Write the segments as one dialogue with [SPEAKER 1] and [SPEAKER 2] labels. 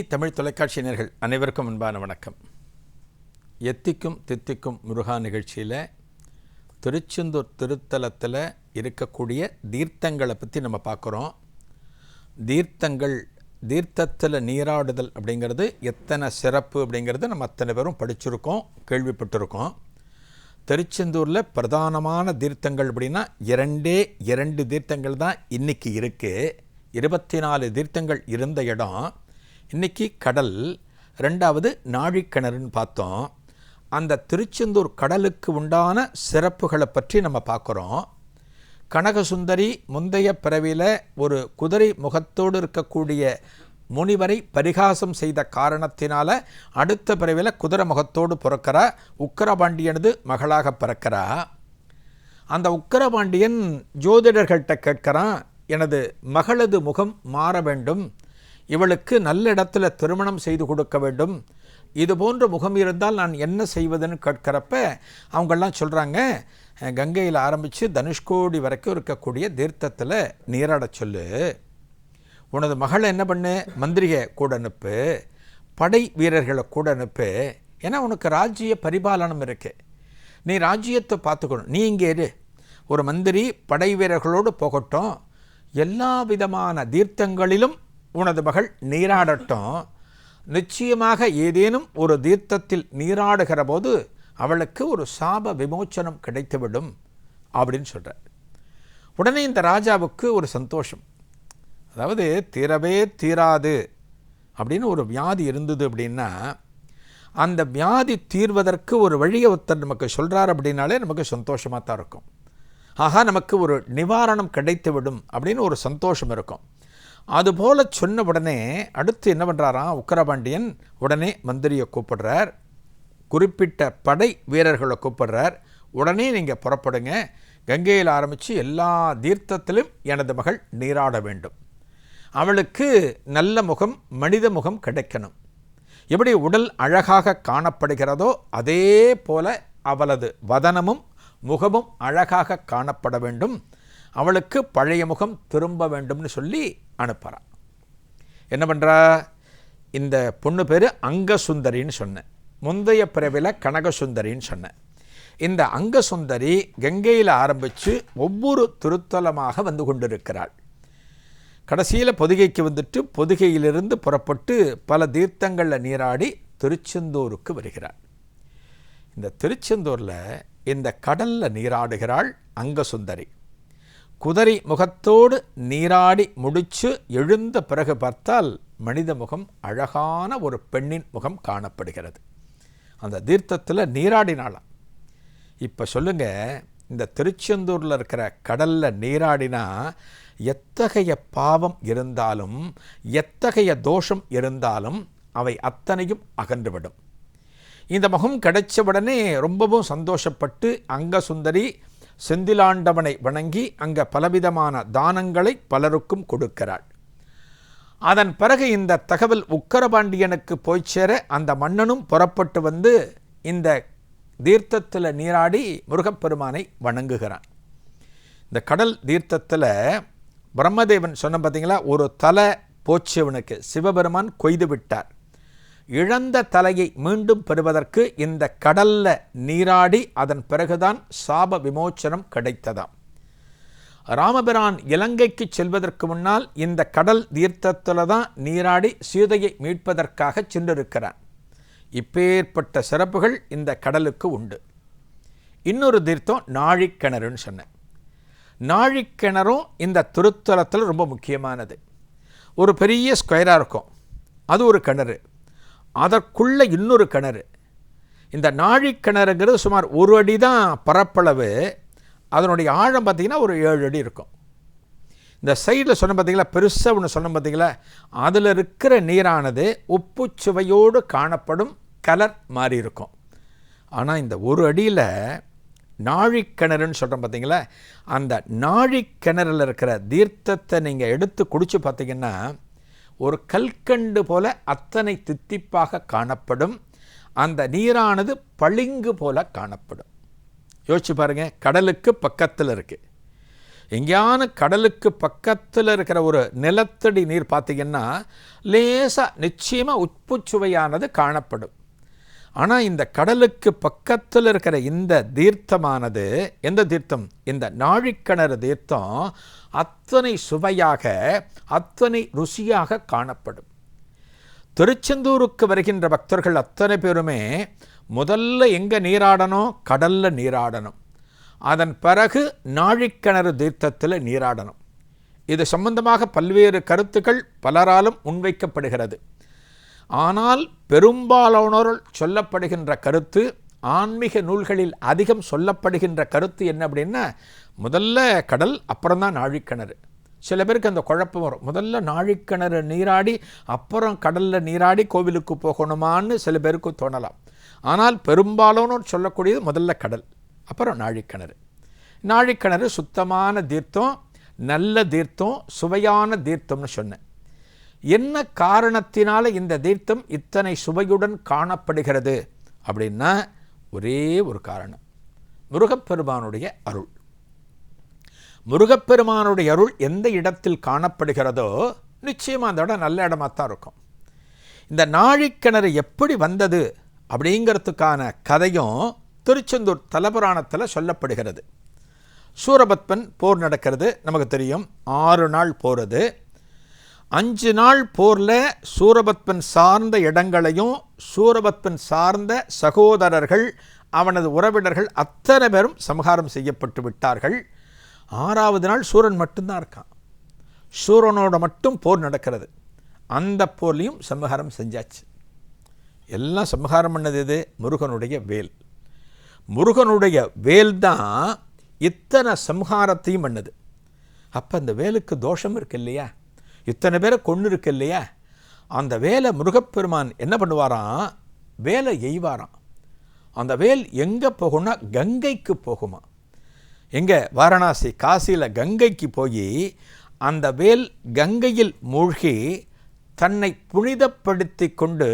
[SPEAKER 1] DD Tamil தொலைக்காட்சியினர்கள் அனைவருக்கும் அன்பான வணக்கம். எத்திக்கும் தித்திக்கும் முருகா நிகழ்ச்சியில் திருச்செந்தூர் திருத்தலத்தில் இருக்கக்கூடிய தீர்த்தங்களை பற்றி நம்ம பார்க்குறோம். தீர்த்தங்கள் தீர்த்தத்தில் நீராடுதல் அப்படிங்கிறது எத்தனை சிறப்பு அப்படிங்கிறது நம்ம அத்தனை பேரும் படிச்சிருக்கோம் கேள்விப்பட்டிருக்கோம். திருச்செந்தூரில் பிரதானமான தீர்த்தங்கள் அப்படின்னா இரண்டே இரண்டு தீர்த்தங்கள் தான் இன்றைக்கி இருக்குது இருபத்தி நாலு தீர்த்தங்கள் இருந்த இடம். இன்றைக்கி கடல் ரெண்டாவது நாழிக்கிணறுன்னு பார்த்தோம். அந்த திருச்செந்தூர் கடலுக்கு உண்டான சிறப்புகளை பற்றி நம்ம பார்க்குறோம். கனகசுந்தரி முந்தைய பிறவியில் ஒரு குதிரை முகத்தோடு இருக்கக்கூடிய முனிவரை பரிகாசம் செய்த காரணத்தினால அடுத்த பிறவியில் குதிரை முகத்தோடு பிறக்கிறா உக்கரபாண்டியனது மகளாக பிறக்கிறா. அந்த உக்கரபாண்டியன் ஜோதிடர்கள்ட்ட கேட்குறான் எனது மகளது முகம் மாற வேண்டும். இவளுக்கு நல்ல இடத்துல திருமணம் செய்து கொடுக்க வேண்டும். இது போன்ற முகம் இருந்தால் நான் என்ன செய்வதுன்னு கேட்குறப்ப அவங்கெல்லாம் சொல்கிறாங்க கங்கையில் ஆரம்பித்து தனுஷ்கோடி வரைக்கும் இருக்கக்கூடிய தீர்த்தத்தில் நீராட சொல்லு. உனது மகளை என்ன பண்ணு? மந்திரியை கூட அனுப்பு. படை வீரர்களை கூட அனுப்பு. ஏன்னா உனக்கு ராஜ்ய பரிபாலனம் இருக்கு. நீ ராஜ்யத்தை பார்த்துக்கணும். நீ இங்கே இரு. ஒரு மந்திரி படை வீரர்களோடு போகட்டும். எல்லா விதமான தீர்த்தங்களிலும் உனது மகள் நீராடட்டும். நிச்சயமாக ஏதேனும் ஒரு தீர்த்தத்தில் நீராடுகிற போது அவளுக்கு ஒரு சாப விமோச்சனம் கிடைத்துவிடும் அப்படின்னு சொல்கிறார் உடனே இந்த ராஜாவுக்கு ஒரு சந்தோஷம். அதாவது தீரவே தீராது அப்படின்னு ஒரு வியாதி இருந்தது அப்படின்னா அந்த வியாதி தீர்வதற்கு ஒரு வழியை ஒருத்தர் நமக்கு சொல்கிறார் அப்படின்னாலே நமக்கு சந்தோஷமாக தான் இருக்கும். ஆகா நமக்கு ஒரு நிவாரணம் கிடைத்து விடும் அப்படின்னு ஒரு சந்தோஷம் இருக்கும். அதுபோல் சொன்ன உடனே அடுத்து என்ன பண்ணுறாராம் உக்கரபாண்டியன் உடனே மந்திரியை கூப்பிடுறார். குறிப்பிட்ட படை வீரர்களை கூப்பிடுறார். உடனே நீங்கள் புறப்படுங்க. கங்கையில் ஆரம்பித்து எல்லா தீர்த்தத்திலும் எனது மகள் நீராட வேண்டும். அவளுக்கு நல்ல முகம் மனித முகம் கிடைக்கணும். எப்படி உடல் அழகாக காணப்படுகிறதோ அதே போல அவளது வதனமும் முகமும் அழகாக காணப்பட வேண்டும். அவளுக்கு பழைய முகம் திரும்ப வேண்டும்னு சொல்லி அனுப்புகிறான் என்ன பண்ணுறா இந்த பொண்ணு பேர் அங்கசுந்தரின்னு சொன்னேன். முந்தைய பிறவில கனகசுந்தரின்னு சொன்னேன். இந்த அங்கசுந்தரி கங்கையில் ஆரம்பித்து ஒவ்வொரு திருத்தலமாக வந்து கொண்டிருக்கிறாள். கடைசியில் பொதிகைக்கு வந்துட்டு பொதிகையிலிருந்து புறப்பட்டு பல தீர்த்தங்களில் நீராடி திருச்செந்தூருக்கு வருகிறாள். இந்த திருச்செந்தூரில் இந்த கடலில் நீராடுகிறாள் அங்கசுந்தரி. குதிரை முகத்தோடு நீராடி முடிச்சு எழுந்த பிறகு பார்த்தால் மனித முகம் அழகான ஒரு பெண்ணின் முகம் காணப்படுகிறது. அந்த தீர்த்தத்தில் நீராடினாலாம் இப்போ சொல்லுங்கள் இந்த திருச்செந்தூரில் இருக்கிற கடலில் நீராடினா எத்தகைய பாவம் இருந்தாலும் எத்தகைய தோஷம் இருந்தாலும் அவை அத்தனையும் அகன்றுவிடும். இந்த முகம் கிடைச்சவுடனே ரொம்பவும் சந்தோஷப்பட்டு அங்க சுந்தரி செந்திலாண்டவனை வணங்கி அங்கே பலவிதமான தானங்களை பலருக்கும் கொடுக்கிறாள். அதன் பிறகு இந்த தகவல் உக்கரபாண்டியனுக்கு போய் சேர அந்த மன்னனும் புறப்பட்டு வந்து இந்த தீர்த்தத்தில் நீராடி முருகப்பெருமானை வணங்குகிறான். இந்த கடல் தீர்த்தத்தில் பிரம்மதேவன் சொன்ன பார்த்தீங்களா ஒரு தலை போச்சவனுக்கு சிவபெருமான் கொய்து விட்டார். இழந்த தலையை மீண்டும் பெறுவதற்கு இந்த கடல்ல நீராடி அதன் பிறகுதான் சாப விமோச்சனம் கிடைத்ததாம். ராமபிரான் இலங்கைக்கு செல்வதற்கு முன்னால் இந்த கடல் தீர்த்தத்தில் தான் நீராடி சீதையை மீட்பதற்காக சென்றிருக்கிறான். இப்பேற்பட்ட சிறப்புகள் இந்த கடலுக்கு உண்டு. இன்னொரு தீர்த்தம் நாழிக்கிணறுன்னு சொன்னேன். நாழிக்கிணறும் இந்த திருத்தலத்தில் ரொம்ப முக்கியமானது. ஒரு பெரிய ஸ்கொயராக இருக்கும். அது ஒரு கிணறு. அதற்குள்ளே இன்னொரு கிணறு. இந்த நாழிக்கிணறுங்கிறது சுமார் ஒரு அடி தான் பரப்பளவு. அதனுடைய ஆழம் பார்த்திங்கன்னா ஒரு ஏழு அடி இருக்கும். இந்த சைடில் சொன்ன பார்த்தீங்களா பெருசாக ஒன்று சொன்ன பார்த்தீங்களா அதில் இருக்கிற நீரானது உப்பு சுவையோடு காணப்படும் கலர் மாறி இருக்கும். ஆனால் இந்த ஒரு அடியில் நாழிக்கிணறுன்னு சொல்கிறோம் பார்த்தீங்களா அந்த நாழிக்கிணறில் இருக்கிற தீர்த்தத்தை நீங்கள் எடுத்து குடித்து பார்த்தீங்கன்னா ஒரு கல்கண்டு போல அத்தனை தித்திப்பாக காணப்படும். அந்த நீரானது பளிங்கு போல காணப்படும். யோசிச்சு பாருங்க கடலுக்கு பக்கத்தில் இருக்குது எங்கேயான கடலுக்கு பக்கத்தில் இருக்கிற ஒரு நிலத்தடி நீர் பார்த்தீங்கன்னா லேசாக நிச்சயமாக உப்புச்சுவையானது காணப்படும். ஆனால் இந்த கடலுக்கு பக்கத்தில் இருக்கிற இந்த தீர்த்தமானது எந்த தீர்த்தம்? இந்த நாழிக்கிணறு தீர்த்தம் அத்தனை சுவையாக அத்தனை ருசியாக காணப்படும். திருச்செந்தூருக்கு வருகின்ற பக்தர்கள் அத்தனை பேருமே முதல்ல எங்கே நீராடணும்? கடலில் நீராடணும். அதன் பிறகு நாழிக்கிணறு தீர்த்தத்தில் நீராடணும். இது சம்பந்தமாக பல்வேறு கருத்துக்கள் பலராலும் முன்வைக்கப்படுகிறது. ஆனால் பெரும்பாலானோர் சொல்லப்படுகின்ற கருத்து ஆன்மீக நூல்களில் அதிகம் சொல்லப்படுகின்ற கருத்து என்ன அப்படின்னா முதல்ல கடல் அப்புறம்தான் நாழிக்கிணறு. சில பேருக்கு அந்த குழப்பம் வரும். முதல்ல நாழிக்கிணறு நீராடி அப்புறம் கடலில் நீராடி கோவிலுக்கு போகணுமான்னு சில பேருக்கு தோணலாம். ஆனால் பெரும்பாலானோர் சொல்லக்கூடியது முதல்ல கடல் அப்புறம் நாழிக்கிணறு. நாழிக்கிணறு சுத்தமான தீர்த்தம் நல்ல தீர்த்தம் சுவையான தீர்த்தம்னு சொன்னேன். என்ன காரணத்தினால இந்த தீர்த்தம் இத்தனை சுவையுடன் காணப்படுகிறது? அப்படின்னா ஒரே ஒரு காரணம். முருகப்பெருமானுடைய அருள். முருகப்பெருமானுடைய அருள் எந்த இடத்தில் காணப்படுகிறதோ நிச்சயமாக அந்த இடம் நல்ல இடமா தான் இருக்கும். இந்த நாழிக்கிணறு எப்படி வந்தது அப்படிங்கிறதுக்கான கதையும் திருச்செந்தூர் தலபுராணத்தில் சொல்லப்படுகிறது. சூரபத்மன் போர் நடக்கிறது நமக்கு தெரியும் ஆறு நாள் போகிறது அஞ்சு நாள் போரில் சூரபத்மன் சார்ந்த இடங்களையும் சூரபத்மன் சார்ந்த சகோதரர்கள் அவனது உறவினர்கள் அத்தனை பேரும் சமகாரம் செய்யப்பட்டு விட்டார்கள். ஆறாவது நாள் சூரன் மட்டும்தான் இருக்கான். சூரனோட மட்டும் போர் நடக்கிறது. அந்த போர்லையும் சமகாரம் செஞ்சாச்சு. எல்லாம் சமகாரம் பண்ணது எது? முருகனுடைய வேல். முருகனுடைய வேல் தான் இத்தனை சம்ஹாரத்தையும் பண்ணுது. அப்போ அந்த வேலுக்கு தோஷம் இருக்கு இல்லையா? இத்தனை பேரை கொண்டு இருக்கு இல்லையா? அந்த வேலை முருகப்பெருமான் என்ன பண்ணுவாராம்? வேலை எய்வாராம். அந்த வேல் எங்கே போகும்னா கங்கைக்கு போகுமா. எங்கே வாரணாசி காசியில் கங்கைக்கு போய் அந்த வேல் கங்கையில் மூழ்கி தன்னை புனிதப்படுத்தி கொண்டு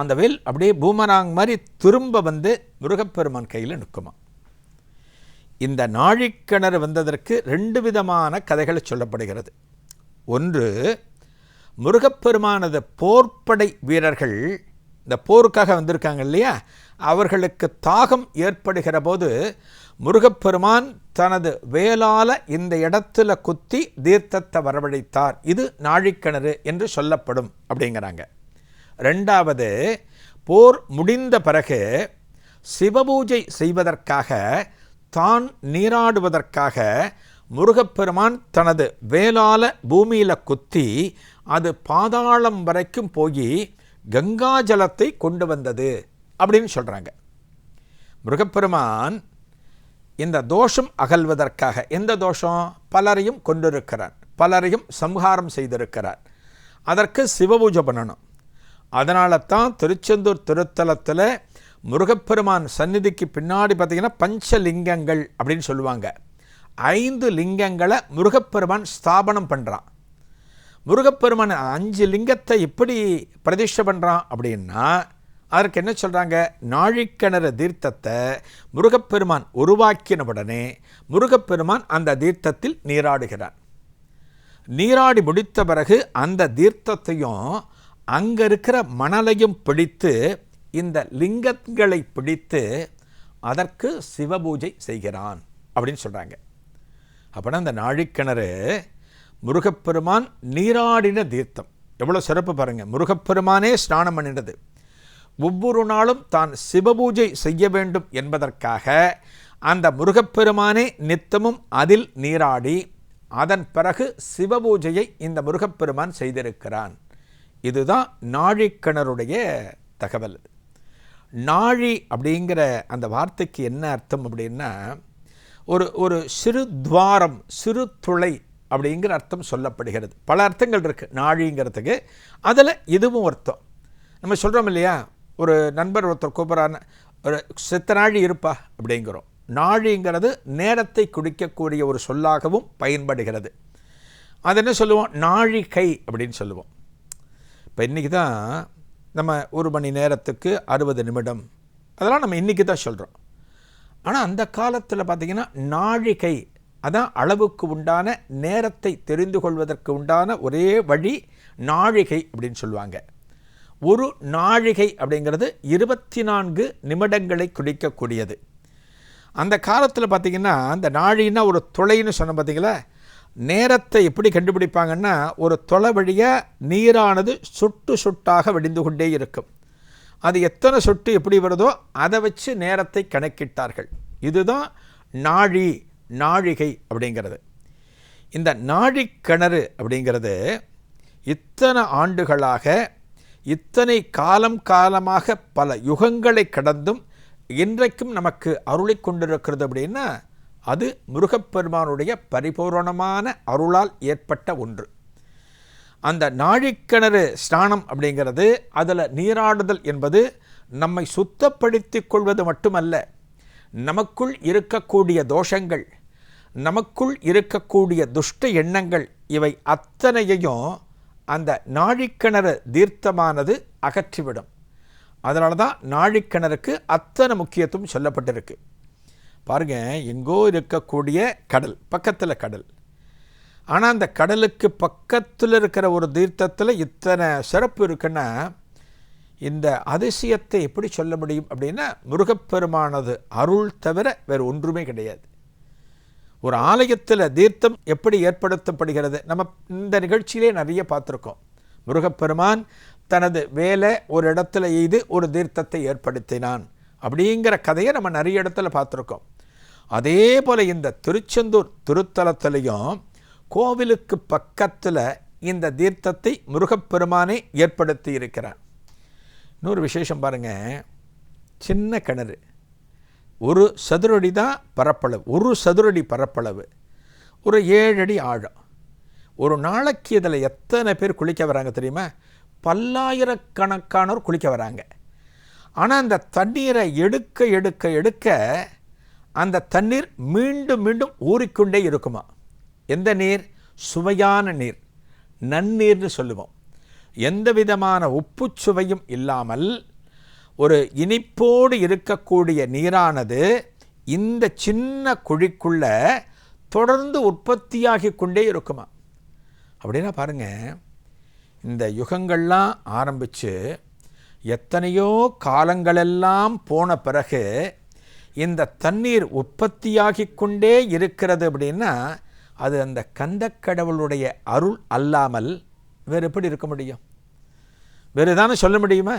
[SPEAKER 1] அந்த வேல் அப்படியே பூமராங் மாதிரி திரும்ப வந்து முருகப்பெருமான் கையில் நிற்குமா. இந்த நாழிக்கிணறு வந்ததற்கு ரெண்டு விதமான கதைகள் சொல்லப்படுகிறது. ஒன்று முருகப்பெருமானது போர்ப்படை வீரர்கள் இந்த போருக்காக வந்திருக்காங்க இல்லையா? அவர்களுக்கு தாகம் ஏற்படுகிற போது முருகப்பெருமான் தனது வேலால இந்த இடத்துல குத்தி தீர்த்தத்தை வரவழைத்தார். இது நாழிக்கிணறு என்று சொல்லப்படும் அப்படிங்கிறாங்க. ரெண்டாவது போர் முடிந்த பிறகு சிவபூஜை செய்வதற்காக தான் நீராடுவதற்காக முருகப்பெருமான் தனது வேலால பூமியில் குத்தி அது பாதாளம் வரைக்கும் போய் கங்கா ஜலத்தை கொண்டு வந்தது அப்படின்னு சொல்கிறாங்க முருகப்பெருமான் இந்த தோஷம் அகல்வதற்காக எந்த தோஷம்? பலரையும் கொண்டிருக்கிறார். பலரையும் சம்ஹாரம் செய்திருக்கிறார். அதற்கு சிவபூஜை பண்ணணும். அதனால தான் திருச்செந்தூர் திருத்தலத்தில் முருகப்பெருமான் சந்நிதிக்கு பின்னாடி பார்த்திங்கன்னா பஞ்சலிங்கங்கள் அப்படின்னு சொல்லுவாங்க. ஐந்து லிங்கங்களை முருகப்பெருமான் ஸ்தாபனம் பண்ணுறான் முருகப்பெருமான் அஞ்சு லிங்கத்தை எப்படி பிரதிஷ்டை பண்ணுறான் அப்படின்னா அதற்கு என்ன சொல்கிறாங்க நாழிக்கிணறு தீர்த்தத்தை முருகப்பெருமான் உருவாக்கினவுடனே முருகப்பெருமான் அந்த தீர்த்தத்தில் நீராடுகிறான் நீராடி முடித்த பிறகு அந்த தீர்த்தத்தையும் அங்கே இருக்கிற மணலையும் பிடித்து இந்த லிங்கங்களை பிடித்து அதற்கு சிவபூஜை செய்கிறான் அப்படின்னு சொல்கிறாங்க அப்படின்னா அந்த நாழிக்கிணறு முருகப்பெருமான் நீராடின தீர்த்தம். எவ்வளோ சிறப்பு பாருங்கள் முருகப்பெருமானே ஸ்நானம் பண்ணினது. ஒவ்வொரு நாளும் தான் சிவபூஜை செய்ய வேண்டும் என்பதற்காக அந்த முருகப்பெருமானே நித்தமும் அதில் நீராடி அதன் பிறகு சிவபூஜையை இந்த முருகப்பெருமான் செய்திருக்கிறான். இதுதான் நாழிக்கிணருடைய தகவல். நாழி அப்படிங்கிற அந்த வார்த்தைக்கு என்ன அர்த்தம் அப்படின்னா ஒரு ஒரு சிறு துவாரம் சிறு துளை அப்படிங்கிற அர்த்தம் சொல்லப்படுகிறது. பல அர்த்தங்கள் இருக்குது நாழிங்கிறதுக்கு. அதில் இதுவும் அர்த்தம். நம்ம சொல்கிறோம் இல்லையா? ஒரு நண்பர் ஒருத்தர் கூப்பிட்றான ஒரு செத்த நாழி இருப்பா? அப்படிங்கிறோம். நாழிங்கிறது நேரத்தை குடிக்கக்கூடிய ஒரு சொல்லாகவும் பயன்படுகிறது. அது என்ன சொல்லுவோம்? நாழிகை அப்படின்னு சொல்லுவோம். இப்போ இன்றைக்கி தான் நம்ம ஒரு மணி நேரத்துக்கு அறுபது நிமிடம். அதெல்லாம் நம்ம இன்றைக்கி தான் சொல்கிறோம் ஆனால் அந்த காலத்தில் பார்த்திங்கன்னா நாழிகை அதான் அளவுக்கு உண்டான நேரத்தை தெரிந்து கொள்வதற்கு உண்டான ஒரே வழி நாழிகை அப்படின்னு சொல்லுவாங்க. ஒரு நாழிகை அப்படிங்கிறது இருபத்தி நான்கு நிமிடங்களை குறிக்கக்கூடியது. அந்த காலத்தில் பார்த்திங்கன்னா அந்த நாழின்னா ஒரு துளைன்னு சொன்ன பார்த்தீங்களா நேரத்தை எப்படி கண்டுபிடிப்பாங்கன்னா ஒரு தொலை வழியாக நீரானது சுட்டு சுட்டாக வெடிந்து கொண்டே இருக்கும். அது எத்தனை சொட்டு எப்படி வருதோ அதை வச்சு நேரத்தை கணக்கிட்டார்கள். இதுதான் நாழி நாழிகை அப்படிங்கிறது. இந்த நாழிக்கிணறு அப்படிங்கிறது இத்தனை ஆண்டுகளாக இத்தனை காலம் காலமாக பல யுகங்களை கடந்தும் இன்றைக்கும் நமக்கு அருளை கொண்டிருக்கிறது அப்படின்னா அது முருகப்பெருமானுடைய பரிபூரணமான அருளால் ஏற்பட்ட ஒன்று. அந்த நாழிக்கிணறு ஸ்நானம் அப்படிங்கிறது அதில் நீராடுதல் என்பது நம்மை சுத்தப்படுத்தி கொள்வது மட்டுமல்ல நமக்குள் இருக்கக்கூடிய தோஷங்கள் நமக்குள் இருக்கக்கூடிய துஷ்ட எண்ணங்கள் இவை அத்தனையையும் அந்த நாழிக்கிணறு தீர்த்தமானது அகற்றிவிடும். அதனால தான் நாழிக்கிணறுக்கு அத்தனை முக்கியத்துவம் சொல்லப்பட்டிருக்கு. பாருங்க எங்கோ இருக்கக்கூடிய கடல் பக்கத்தில் கடல். ஆனால் அந்த கடலுக்கு பக்கத்தில் இருக்கிற ஒரு தீர்த்தத்தில் இத்தனை சிறப்பு இருக்குன்னா இந்த அதிசயத்தை எப்படி சொல்ல முடியும் அப்படின்னா முருகப்பெருமானது அருள் தவிர வேறு ஒன்றுமே கிடையாது. ஒரு ஆலயத்தில் தீர்த்தம் எப்படி ஏற்படுத்தப்படுகிறது? நம்ம இந்த நிகழ்ச்சியிலே நிறைய பார்த்துருக்கோம். முருகப்பெருமான் தனது வேலை ஒரு இடத்துல எய்து ஒரு தீர்த்தத்தை ஏற்படுத்தினான் அப்படிங்கிற கதையை நம்ம நிறைய இடத்துல பார்த்துருக்கோம். அதே போல் இந்த திருச்செந்தூர் திருத்தலத்திலையும் கோவிலுக்கு பக்கத்தில் இந்த தீர்த்தத்தை முருகப்பெருமானே ஏற்படுத்தி இருக்கிறார் இன்னொரு விசேஷம் பாருங்கள் சின்ன கிணறு. ஒரு சதுரடி தான் பரப்பளவு. ஒரு சதுரடி பரப்பளவு. ஒரு ஏழு அடி ஆழம். ஒரு நாளைக்கு இதில் எத்தனை பேர் குளிக்க வராங்க தெரியுமா? பல்லாயிரக்கணக்கானோர் குளிக்க வராங்க. ஆனால் அந்த தண்ணீரை எடுக்க எடுக்க எடுக்க அந்த தண்ணீர் மீண்டும் மீண்டும் ஊறிக்கொண்டே இருக்குமா? எந்த நீர்? சுவையான நீர். நன்னீர்னு சொல்லுவோம். எந்த விதமான உப்பு சுவையும் இல்லாமல் ஒரு இனிப்போடு இருக்கக்கூடிய நீரானது இந்த சின்ன குழிக்குள்ள தொடர்ந்து உற்பத்தியாகி கொண்டே இருக்குமா? அப்படின்னா பாருங்கள் இந்த யுகங்கள்லாம் ஆரம்பித்து எத்தனையோ காலங்களெல்லாம் போன பிறகு இந்த தண்ணீர் உற்பத்தியாகி கொண்டே இருக்கிறது அப்படின்னா அது அந்த கந்தக்கடவுளுடைய அருள் அல்லாமல் வேறு எப்படி இருக்க முடியும்? வேறு எதானு சொல்ல முடியுமா?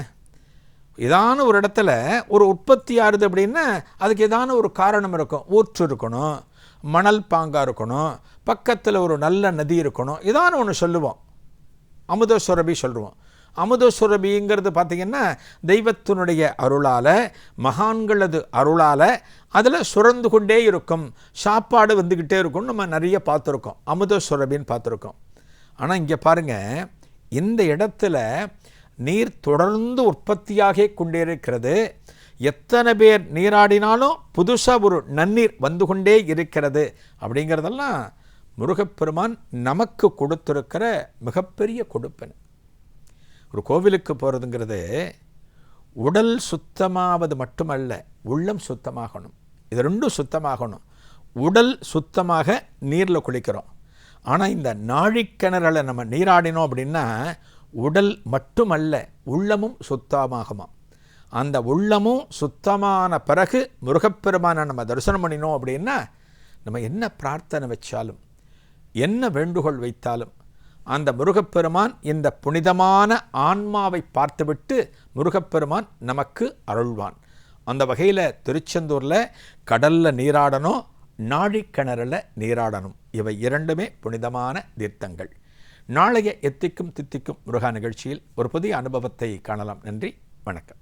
[SPEAKER 1] ஏதான ஒரு இடத்துல ஒரு உற்பத்தி ஆறுது அப்படின்னா அதுக்கு ஏதான ஒரு காரணம் இருக்கும். ஊற்று இருக்கணும் மணல் பாங்காக இருக்கணும் பக்கத்தில் ஒரு நல்ல நதி இருக்கணும். ஏதான ஒன்று சொல்லுவோம். அமுதஸ்வரபி சொல்லுவோம். அமுதசுரபிங்கிறது பார்த்திங்கன்னா தெய்வத்தினுடைய அருளால் மகான்களது அருளால் அதில் சுரந்து கொண்டே இருக்கும். சாப்பாடு வந்துக்கிட்டே இருக்கும் நம்ம நிறைய பார்த்துருக்கோம். அமுதசுரபின்னு பார்த்துருக்கோம். ஆனால் இங்கே பாருங்கள் இந்த இடத்துல நீர் தொடர்ந்து உற்பத்தியாக கொண்டே இருக்கிறது. எத்தனை பேர் நீராடினாலும் புதுசாக ஒரு நன்னீர் வந்து கொண்டே இருக்கிறது அப்படிங்கிறதெல்லாம் முருகப்பெருமான் நமக்கு கொடுத்துருக்கிற மிகப்பெரிய கொடுப்பன். ஒரு கோவிலுக்கு போகிறதுங்கிறது உடல் சுத்தமாவது மட்டுமல்ல உள்ளம் சுத்தமாகணும். இது ரெண்டும் சுத்தமாகணும். உடல் சுத்தமாக நீரில் குளிக்கிறோம். ஆனால் இந்த நாழிக்கிணறில் நம்ம நீராடினோம் அப்படின்னா உடல் மட்டுமல்ல உள்ளமும் சுத்தமாகுமா அந்த உள்ளமும் சுத்தமான பிறகு முருகப்பெருமானை நம்ம தரிசனம் பண்ணினோம் அப்படின்னா நம்ம என்ன பிரார்த்தனை வச்சாலும் என்ன வேண்டுகோள் வைத்தாலும் அந்த முருகப்பெருமான் இந்த புனிதமான ஆன்மாவை பார்த்துவிட்டு முருகப்பெருமான் நமக்கு அருள்வான். அந்த வகையில் திருச்செந்தூரில் கடலில் நீராடணும் நாழிக்கிணறில் நீராடணும். இவை இரண்டுமே புனிதமான தீர்த்தங்கள். நாளைய எத்திக்கும் தித்திக்கும் முருகா நிகழ்ச்சியில் ஒரு புதிய அனுபவத்தை காணலாம். நன்றி வணக்கம்.